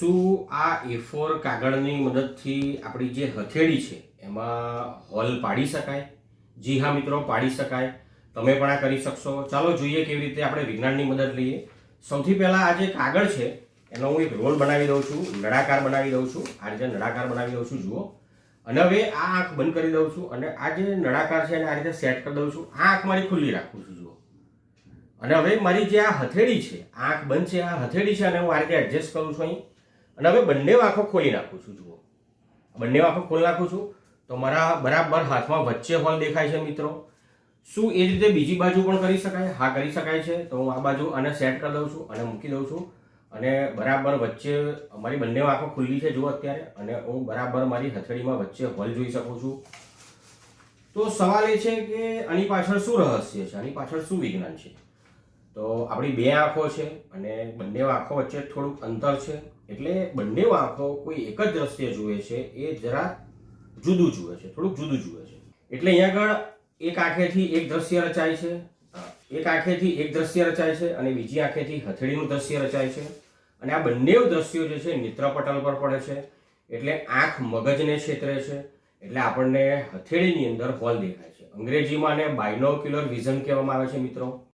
શું આ એ ફોર કાગળની મદદથી આપણી જે હથેળી છે, એમાં હોલ પાડી શકાય? જી હા મિત્રો, પાડી શકાય. તમે પણ આ કરી શકશો. ચાલો જોઈએ કેવી રીતે આપણે વિજ્ઞાનની મદદ લઈએ. સૌથી પહેલાં આ જે કાગળ છે, એનો હું એક રોલ બનાવી દઉં છું, નળાકાર બનાવી દઉં છું. આ રીતે નળાકાર બનાવી દઉં છું, જુઓ. અને હવે આ આંખ બંધ કરી દઉં છું અને આ જે નળાકાર છે એને આ રીતે સેટ કરી દઉં છું. આ આંખ મારી ખુલ્લી રાખું છું, જુઓ. અને હવે મારી જે આ હથેળી છે, આંખ બંધ છે, આ હથેળી છે અને હું આ રીતે એડજસ્ટ કરું છું અહીં. અને હવે બંને આંખો ખોલી નાખું છું, જુઓ. બંને આંખો ખોલી નાખું છું તો મારા બરાબર હાથમાં વચ્ચે હોલ દેખાય છે, મિત્રો. શું એ રીતે બીજી બાજુ પણ કરી શકાય? હા, કરી શકાય છે. તો હું આ બાજુ આને સેટ કરી દઉં છું અને મૂકી દઉં છું. અને બરાબર વચ્ચે મારી બંને આંખો ખુલ્લી છે, જુઓ અત્યારે. અને હું બરાબર મારી હથેળીમાં વચ્ચે હોલ જોઈ શકું છું. તો સવાલ એ છે કે આની પાછળ શું રહસ્ય છે? આની પાછળ શું વિજ્ઞાન છે? તો આપણી બે આંખો છે અને બંને આંખો વચ્ચે થોડુંક અંતર છે. એટલે બંને આંખો કોઈ એક જ દ્રશ્ય જુએ છે, એ જરા જુદું જુએ છે, થોડુંક જુદું જુએ છે. એટલે અહીંયા આગળ એક આંખેથી એક દ્રશ્ય રચાય છે એક આંખેથી એક દ્રશ્ય રચાય છે અને બીજી આંખેથી હથેળીનું દ્રશ્ય રચાય છે. અને આ બંને દ્રશ્યો જે છે નેત્રપટલ પર પડે છે, એટલે આંખ મગજને છેતરે છે, એટલે આપણને હથેળીની અંદર હોલ દેખાય છે. અંગ્રેજીમાં આને બાયનોક્યુલર વિઝન કહેવામાં આવે છે મિત્રો.